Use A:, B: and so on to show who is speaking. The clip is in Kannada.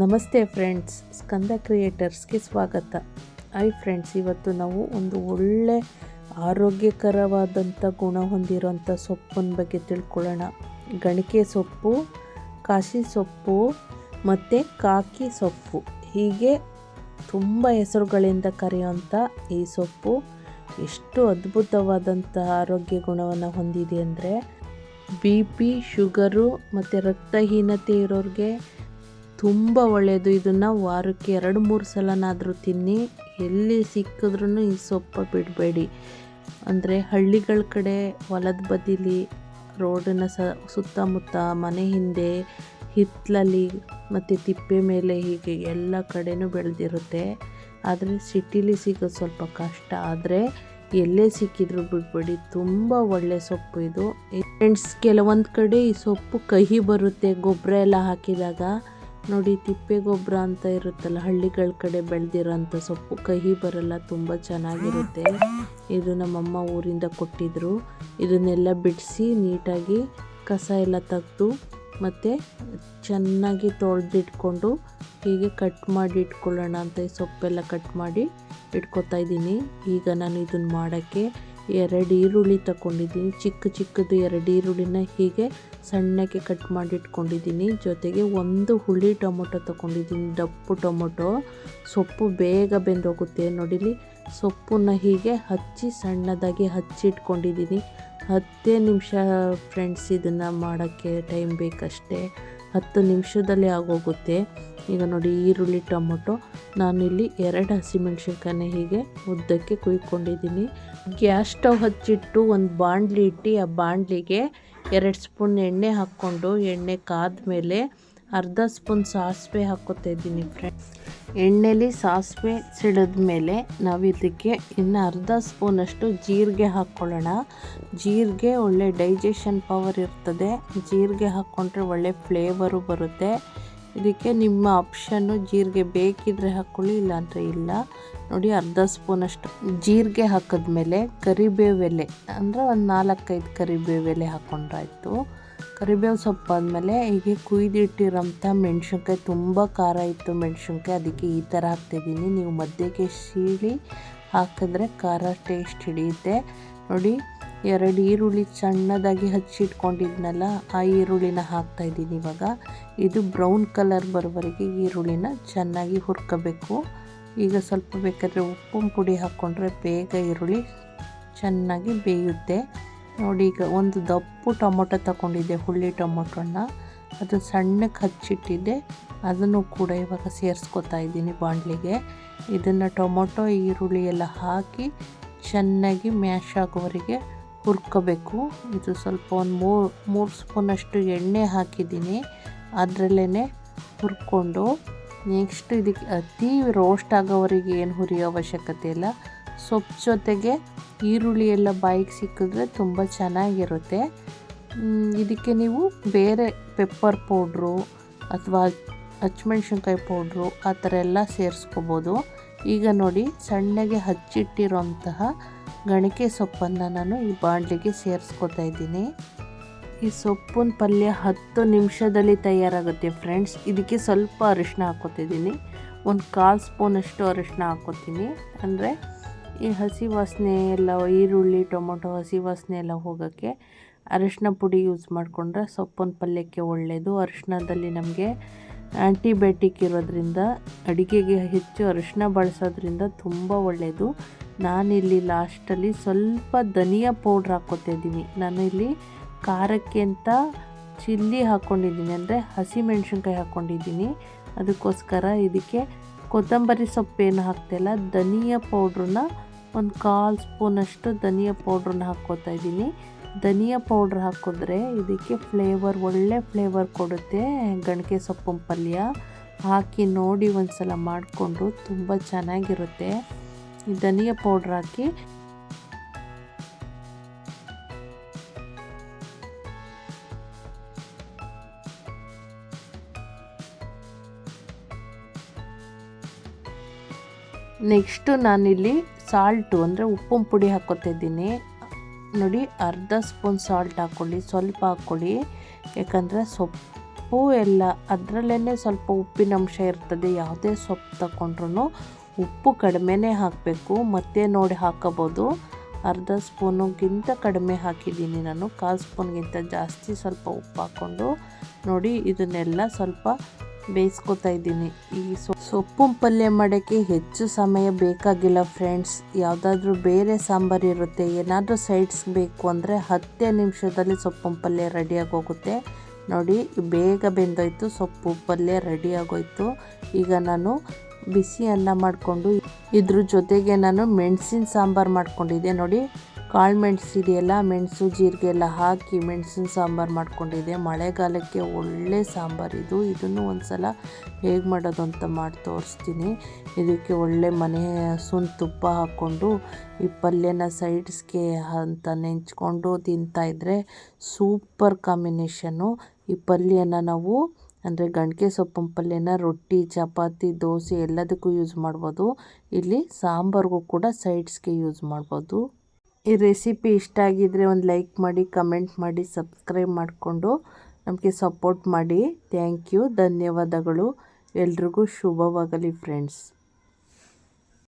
A: ನಮಸ್ತೆ ಫ್ರೆಂಡ್ಸ್, ಸ್ಕಂದ ಕ್ರಿಯೇಟರ್ಸ್ಗೆ ಸ್ವಾಗತ. ಹಾಯ್ ಫ್ರೆಂಡ್ಸ್, ಇವತ್ತು ನಾವು ಒಂದು ಒಳ್ಳೆ ಆರೋಗ್ಯಕರವಾದಂಥ ಗುಣ ಹೊಂದಿರೋಂಥ ಸೊಪ್ಪಿನ ಬಗ್ಗೆ ತಿಳ್ಕೊಳ್ಳೋಣ. ಗಣಿಕೆ ಸೊಪ್ಪು, ಕಾಶಿ ಸೊಪ್ಪು ಮತ್ತು ಕಾಕಿ ಸೊಪ್ಪು. ಹೀಗೆ ತುಂಬ ಹೆಸರುಗಳಿಂದ ಕರೆಯುವಂಥ ಈ ಸೊಪ್ಪು ಎಷ್ಟು ಅದ್ಭುತವಾದಂಥ ಆರೋಗ್ಯ ಗುಣವನ್ನು ಹೊಂದಿದೆ ಅಂದರೆ ಬಿ ಪಿ, ಶುಗರು ಮತ್ತು ರಕ್ತಹೀನತೆ ಇರೋರಿಗೆ ತುಂಬ ಒಳ್ಳೆಯದು ಇದನ್ನು ವಾರಕ್ಕೆ ಎರಡು, ಮೂರು ಸಲನಾದರೂ ತಿನ್ನಿ. ಎಲ್ಲಿ ಸಿಕ್ಕಿದ್ರೂ ಈ ಸೊಪ್ಪು ಬಿಡಬೇಡಿ. ಅಂದರೆ ಹಳ್ಳಿಗಳ ಕಡೆ ಹೊಲದ ಬದಿಲಿ, ರೋಡಿನ ಸ, ಸುತ್ತಮುತ್ತ ಮನೆ ಹಿಂದೆ ಹಿತ್ತಲಲ್ಲಿ ಮತ್ತು ತಿಪ್ಪೆ ಮೇಲೆ ಹೀಗೆ ಎಲ್ಲ ಕಡೆನೂ ಬೆಳೆದಿರುತ್ತೆ. ಆದರೆ ಸಿಟಿಲಿ ಸಿಗೋದು ಸ್ವಲ್ಪ ಕಷ್ಟ. ಆದರೆ ಎಲ್ಲೇ ಸಿಕ್ಕಿದ್ರೂ ಬಿಡಬೇಡಿ. ತುಂಬ ಒಳ್ಳೆ ಸೊಪ್ಪು ಇದು. ಫ್ರೆಂಡ್ಸ್ ಕೆಲವೊಂದು ಕಡೆ ಈ ಸೊಪ್ಪು ಕಹಿ ಬರುತ್ತೆ. ಗೊಬ್ಬರ ಎಲ್ಲ ಹಾಕಿದಾಗ ನೋಡಿ, ತಿಪ್ಪೆ ಗೊಬ್ಬರ ಅಂತ ಇರುತ್ತಲ್ಲ, ಹಳ್ಳಿಗಳ ಕಡೆ ಬೆಳೆದಿರೋಂಥ ಸೊಪ್ಪು, ಕಹಿ ಬರಲ್ಲ, ತುಂಬ ಚೆನ್ನಾಗಿರುತ್ತೆ. ಇದು ನಮ್ಮಮ್ಮ ಊರಿಂದ ಕೊಟ್ಟಿದ್ರು. ಇದನ್ನೆಲ್ಲ ಬಿಡಿಸಿ ನೀಟಾಗಿ ಕಸ ಎಲ್ಲ ತೆಗೆದು ಮತ್ತು ಚೆನ್ನಾಗಿ ತೊಳೆದಿಟ್ಕೊಂಡು ಹೀಗೆ ಕಟ್ ಮಾಡಿ ಇಟ್ಕೊಳ್ಳೋಣ ಅಂತ ಈ ಸೊಪ್ಪೆಲ್ಲ ಕಟ್ ಮಾಡಿ ಇಟ್ಕೊತಾ ಇದ್ದೀನಿ. ಈಗ ನಾನು ಇದನ್ನು ಮಾಡೋಕ್ಕೆ ಎರಡು ಈರುಳ್ಳಿ ತಗೊಂಡಿದ್ದೀನಿ ಚಿಕ್ಕ ಚಿಕ್ಕದು ಎರಡು ಈರುಳ್ಳಿನ ಹೀಗೆ ಸಣ್ಣಕ್ಕೆ ಕಟ್ ಮಾಡಿ ಇಟ್ಕೊಂಡಿದ್ದೀನಿ ಜೊತೆಗೆ ಒಂದು ಹುಳಿ ಟೊಮೊಟೊ ತಗೊಂಡಿದ್ದೀನಿ ದಪ್ಪು ಟೊಮೊಟೊ. ಸೊಪ್ಪು ಬೇಗ ಬೆಂದೋಗುತ್ತೆ. ನೋಡಿಲಿ ಸೊಪ್ಪನ್ನ ಹೀಗೆ ಹಚ್ಚಿ ಸಣ್ಣದಾಗಿ ಹಚ್ಚಿಟ್ಕೊಂಡಿದ್ದೀನಿ. ಹತ್ತೇ ನಿಮಿಷ ಫ್ರೆಂಡ್ಸ್ ಇದನ್ನು ಮಾಡೋಕ್ಕೆ ಟೈಮ್ ಬೇಕಷ್ಟೇ. ಹತ್ತು ನಿಮಿಷದಲ್ಲಿ ಆಗೋಗುತ್ತೆ. ಈಗ ನೋಡಿ ಈರುಳ್ಳಿ, ಟೊಮೊಟೊ. ನಾನಿಲ್ಲಿ ಎರಡು ಹಸಿಮೆಣ್ಸಿನ್ಕಾಯಿ ಹೀಗೆ ಉದ್ದಕ್ಕೆ ಕುಯ್ಕೊಂಡಿದ್ದೀನಿ. ಗ್ಯಾಸ್ ಸ್ಟವ್ ಹಚ್ಚಿಟ್ಟು ಒಂದು ಬಾಣಲಿ ಇಟ್ಟು ಆ ಬಾಣಲಿಗೆ ಎರಡು ಸ್ಪೂನ್ ಎಣ್ಣೆ ಹಾಕ್ಕೊಂಡು ಎಣ್ಣೆ ಕಾದ್ಮೇಲೆ ಅರ್ಧ ಸ್ಪೂನ್ ಸಾಸಿವೆ ಹಾಕ್ಕೊತಾ ಇದ್ದೀನಿ ಫ್ರೆಂಡ್ಸ್ ಎಣ್ಣೆಲಿ ಸಾಸಿವೆ ಸಿಡಿದ ಮೇಲೆ ನಾವು ಇದಕ್ಕೆ ಇನ್ನು ಅರ್ಧ ಸ್ಪೂನಷ್ಟು ಜೀರಿಗೆ ಹಾಕ್ಕೊಳ್ಳೋಣ. ಜೀರಿಗೆ ಒಳ್ಳೆ ಡೈಜೆಷನ್ ಪವರ್ ಇರ್ತದೆ. ಜೀರಿಗೆ ಹಾಕ್ಕೊಂಡ್ರೆ ಒಳ್ಳೆ ಫ್ಲೇವರು ಬರುತ್ತೆ. ಇದಕ್ಕೆ ನಿಮ್ಮ ಆಪ್ಷನ್ನು ಜೀರಿಗೆ ಬೇಕಿದ್ರೆ ಹಾಕ್ಕೊಳ್ಳಿ, ಇಲ್ಲಾಂದರೆ ಇಲ್ಲ. ನೋಡಿ, ಅರ್ಧ ಸ್ಪೂನಷ್ಟು ಜೀರಿಗೆ ಹಾಕಿದ್ಮೇಲೆ ಕರಿಬೇವು ಎಲೆ ಅಂದರೆ ಒಂದು ನಾಲ್ಕೈದು ಕರಿಬೇವು ಎಲೆ ಹಾಕ್ಕೊಂಡ್ರಾಯ್ತು ಕರಿಬೇವು ಸೊಪ್ಪು ಆದಮೇಲೆ ಹೀಗೆ ಕುಯ್ದಿಟ್ಟಿರೋಂಥ ಮೆಣಸಿನ್ಕಾಯಿ, ತುಂಬ ಖಾರ ಇತ್ತು ಮೆಣಸಿನ್ಕಾಯಿ, ಅದಕ್ಕೆ ಈ ಥರ ಹಾಕ್ತಿದ್ದೀನಿ. ನೀವು ಮಧ್ಯಕ್ಕೆ ಸೀಳಿ ಹಾಕಿದ್ರೆ ಖಾರ ಟೇಸ್ಟ್ ಹಿಡಿಯುತ್ತೆ. ನೋಡಿ, ಎರಡು ಈರುಳ್ಳಿ ಸಣ್ಣದಾಗಿ ಹಚ್ಚಿಟ್ಕೊಂಡಿದ್ನಲ್ಲ, ಆ ಈರುಳ್ಳಿನ ಹಾಕ್ತಾಯಿದ್ದೀನಿ ಇವಾಗ. ಇದು ಬ್ರೌನ್ ಕಲರ್ ಬರೋವರೆಗೆ ಈರುಳ್ಳಿನ ಚೆನ್ನಾಗಿ ಹುರ್ಕೋಬೇಕು. ಈಗ ಸ್ವಲ್ಪ ಬೇಕಾದರೆ ಉಪ್ಪು ಪುಡಿ ಹಾಕ್ಕೊಂಡ್ರೆ ಬೇಗ ಈರುಳ್ಳಿ ಚೆನ್ನಾಗಿ ಬೇಯುತ್ತೆ. ನೋಡಿ ಈಗ ಒಂದು ದಪ್ಪು ಟೊಮೊಟೊ ತಗೊಂಡಿದ್ದೆ, ಹುಳಿ ಟೊಮೊಟೊನ. ಅದು ಸಣ್ಣಕ್ಕೆ ಹಚ್ಚಿಟ್ಟಿದ್ದೆ. ಅದನ್ನು ಕೂಡ ಇವಾಗ ಸೇರಿಸ್ಕೊತಾ ಇದ್ದೀನಿ ಬಾಣಲಿಗೆ. ಇದನ್ನು ಟೊಮೊಟೊ, ಈರುಳ್ಳಿ ಎಲ್ಲ ಹಾಕಿ ಚೆನ್ನಾಗಿ ಮ್ಯಾಶ್ ಆಗೋವರೆಗೆ ಹುರ್ಕೋಬೇಕು. ಇದು ಸ್ವಲ್ಪ ಒಂದು ಮೂರು ಮೂರು ಸ್ಪೂನಷ್ಟು ಎಣ್ಣೆ ಹಾಕಿದ್ದೀನಿ. ಅದರಲ್ಲೇ ಹುರ್ಕೊಂಡು ನೆಕ್ಸ್ಟ್ ಇದಕ್ಕೆ ಅತಿ ರೋಸ್ಟ್ ಆಗೋವರೆಗೆ ಏನು ಹುರಿಯೋ ಅವಶ್ಯಕತೆ ಇಲ್ಲ. ಸೊಪ್ಪು ಜೊತೆಗೆ ಈರುಳ್ಳಿ ಎಲ್ಲ ಬಾಯಿಗೆ ಸಿಕ್ಕಿದ್ರೆ ತುಂಬ ಚೆನ್ನಾಗಿರುತ್ತೆ. ಇದಕ್ಕೆ ನೀವು ಬೇರೆ ಪೆಪ್ಪರ್ ಪೌಡ್ರು ಅಥವಾ ಹಚ್ಮೆಣ್ಸಿನ್ಕಾಯಿ ಪೌಡ್ರು ಆ ಥರ ಎಲ್ಲ ಸೇರಿಸ್ಕೋಬೋದು. ಈಗ ನೋಡಿ, ಸಣ್ಣಗೆ ಹಚ್ಚಿಟ್ಟಿರೋಂತಹ ಗಣಿಕೆ ಸೊಪ್ಪನ್ನು ನಾನು ಈ ಬಾಂಡ್ಲಿಗೆ ಸೇರಿಸ್ಕೊತಾ ಇದ್ದೀನಿ. ಈ ಸೊಪ್ಪಿನ ಪಲ್ಯ ಹತ್ತು ನಿಮಿಷದಲ್ಲಿ ತಯಾರಾಗುತ್ತೆ ಫ್ರೆಂಡ್ಸ್. ಇದಕ್ಕೆ ಸ್ವಲ್ಪ ಅರಿಶಿನ ಹಾಕೋತಿದ್ದೀನಿ ಒಂದು ಕಾಲು ಸ್ಪೂನಷ್ಟು ಅರಿಶಿನ ಹಾಕೋತೀನಿ ಅಂದರೆ ಈ ಹಸಿ ವಾಸನೆ ಎಲ್ಲ, ಈರುಳ್ಳಿ, ಟೊಮೊಟೊ, ಹಸಿ ವಾಸನೆ ಎಲ್ಲ ಹೋಗೋಕ್ಕೆ ಅರಿಶಿನ ಪುಡಿ ಯೂಸ್ ಮಾಡಿಕೊಂಡ್ರೆ ಸೊಪ್ಪಿನ ಪಲ್ಯಕ್ಕೆ ಒಳ್ಳೆಯದು ಅರಿಶಿನದಲ್ಲಿ ನಮಗೆ ಆ್ಯಂಟಿಬಯೋಟಿಕ್ ಇರೋದ್ರಿಂದ, ಅಡುಗೆಗೆ ಹೆಚ್ಚು ಅರಿಶಿನ ಬಳಸೋದ್ರಿಂದ ತುಂಬ ಒಳ್ಳೆಯದು ನಾನಿಲ್ಲಿ ಲಾಸ್ಟಲ್ಲಿ ಸ್ವಲ್ಪ ಧನಿಯಾ ಪೌಡ್ರ್ ಹಾಕ್ಕೊತಿದ್ದೀನಿ ನಾನು ಇಲ್ಲಿ ಖಾರಕ್ಕೆ ಅಂತ ಚಿಲ್ಲಿ ಹಾಕ್ಕೊಂಡಿದ್ದೀನಿ. ಅಂದರೆ ಹಸಿ ಮೆಣಸಿನ್ಕಾಯಿ ಹಾಕ್ಕೊಂಡಿದ್ದೀನಿ. ಅದಕ್ಕೋಸ್ಕರ ಇದಕ್ಕೆ ಕೊತ್ತಂಬರಿ ಸೊಪ್ಪೇನು ಹಾಕ್ತಾಯಿಲ್ಲ ಧನಿಯಾ ಪೌಡ್ರನ್ನ ಒಂದು ಕಾಲು ಸ್ಪೂನಷ್ಟು ಧನಿಯಾ ಪೌಡ್ರನ್ನ ಹಾಕ್ಕೋತಾ ಇದ್ದೀನಿ. ಧನಿಯಾ ಪೌಡ್ರ್ ಹಾಕಿದ್ರೆ ಇದಕ್ಕೆ ಫ್ಲೇವರ್ ಒಳ್ಳೆ ಫ್ಲೇವರ್ ಕೊಡುತ್ತೆ ಗಣಕೆ ಸೊಪ್ಪಿನ ಪಲ್ಯ. ಹಾಕಿ ನೋಡಿ ಒಂದು ಸಲ ಮಾಡಿಕೊಂಡು ತುಂಬ ಚೆನ್ನಾಗಿರುತ್ತೆ. ಈ ಧನಿಯಾ ಪೌಡ್ರ್ ಹಾಕಿ ನೆಕ್ಸ್ಟು ನಾನಿಲ್ಲಿ ಸಾಲ್ಟು ಅಂದರೆ ಉಪ್ಪಿನ ಪುಡಿ ಹಾಕ್ಕೊತಿದ್ದೀನಿ. ನೋಡಿ, ಅರ್ಧ ಸ್ಪೂನ್ ಸಾಲ್ಟ್ ಹಾಕ್ಕೊಳ್ಳಿ, ಸ್ವಲ್ಪ ಹಾಕ್ಕೊಳ್ಳಿ. ಯಾಕಂದರೆ ಸೊಪ್ಪು ಎಲ್ಲ ಅದರಲ್ಲೇ ಸ್ವಲ್ಪ ಉಪ್ಪಿನ ಅಂಶ ಇರ್ತದೆ, ಯಾವುದೇ ಸೊಪ್ಪು ತಗೊಂಡ್ರು ಉಪ್ಪು ಕಡಿಮೆನೇ ಹಾಕಬೇಕು. ಮತ್ತೆ ನೋಡಿ ಹಾಕೋಬೋದು. ಅರ್ಧ ಸ್ಪೂನುಗಿಂತ ಕಡಿಮೆ ಹಾಕಿದ್ದೀನಿ ನಾನು, ಕಾಲು ಸ್ಪೂನ್ಗಿಂತ ಜಾಸ್ತಿ ಸ್ವಲ್ಪ ಉಪ್ಪು ಹಾಕ್ಕೊಂಡು. ನೋಡಿ, ಇದನ್ನೆಲ್ಲ ಸ್ವಲ್ಪ ಬೇಯಿಸ್ಕೊತಾ ಇದ್ದೀನಿ ಈ ಸೊಪ್ಪು ಪಲ್ಯ ಮಾಡೋಕ್ಕೆ ಹೆಚ್ಚು ಸಮಯ ಬೇಕಾಗಿಲ್ಲ ಫ್ರೆಂಡ್ಸ್. ಯಾವುದಾದ್ರೂ ಬೇರೆ ಸಾಂಬಾರು ಇರುತ್ತೆ, ಏನಾದರೂ ಸೈಡ್ಸ್ ಬೇಕು ಅಂದರೆ ಹತ್ತೇ ನಿಮಿಷದಲ್ಲಿ ಸೊಪ್ಪು ಪಲ್ಯ ರೆಡಿಯಾಗಿ ಹೋಗುತ್ತೆ ನೋಡಿ, ಬೇಗ ಬೆಂದೋಯ್ತು ಸೊಪ್ಪು ಪಲ್ಯ ರೆಡಿ ಆಗೋಯ್ತು ಈಗ ನಾನು ಬಿಸಿ ಅನ್ನ ಮಾಡಿಕೊಂಡು ಇದ್ರ ಜೊತೆಗೆ ನಾನು ಮೆಣಸಿನ ಸಾಂಬಾರು ಮಾಡಿಕೊಂಡಿದ್ದೆ. ನೋಡಿ ಕಾಳು ಮೆಣಸು ಇದೆಯಲ್ಲ, ಮೆಣಸು ಜೀರಿಗೆ ಎಲ್ಲ ಹಾಕಿ ಮೆಣಸಿನ ಸಾಂಬಾರು ಮಾಡ್ಕೊಂಡಿದ್ದೆ ಮಳೆಗಾಲಕ್ಕೆ ಒಳ್ಳೆ ಸಾಂಬಾರು ಇದು. ಇದನ್ನು ಒಂದು ಸಲ ಹೇಗೆ ಮಾಡೋದು ಅಂತ ಮಾಡಿ ತೋರಿಸ್ತೀನಿ. ಇದಕ್ಕೆ ಒಳ್ಳೆ ಮನೆ ಹಸುನ್ ತುಪ್ಪ ಹಾಕ್ಕೊಂಡು, ಈ ಪಲ್ಯನ ಸೈಡ್ಸ್ಗೆ ಅಂತ ನೆಂಚ್ಕೊಂಡು ತಿಂತಾಯಿದ್ರೆ ಸೂಪರ್ ಕಾಂಬಿನೇಷನ್ನು. ಈ ಪಲ್ಯನ ನಾವು ಅಂದರೆ ಗಂಟಿಗೆ ಸೊಪ್ಪಿನ ಪಲ್ಯನ ರೊಟ್ಟಿ, ಚಪಾತಿ, ದೋಸೆ ಎಲ್ಲದಕ್ಕೂ ಯೂಸ್ ಮಾಡ್ಬೋದು. ಇಲ್ಲಿ ಸಾಂಬಾರಿಗೂ ಕೂಡ ಸೈಡ್ಸ್ಗೆ ಯೂಸ್ ಮಾಡ್ಬೋದು. ಈ ರೆಸಿಪಿ ಇಷ್ಟ ಆಗಿದ್ದರೆ ಒಂದು ಲೈಕ್ ಮಾಡಿ ಕಮೆಂಟ್ ಮಾಡಿ ಸಬ್ಸ್ಕ್ರೈಬ್ ಮಾಡಿಕೊಂಡು ನಮಗೆ ಸಪೋರ್ಟ್ ಮಾಡಿ. ಥ್ಯಾಂಕ್ ಯು ಧನ್ಯವಾದಗಳು. ಎಲ್ರಿಗೂ ಶುಭವಾಗಲಿ ಫ್ರೆಂಡ್ಸ್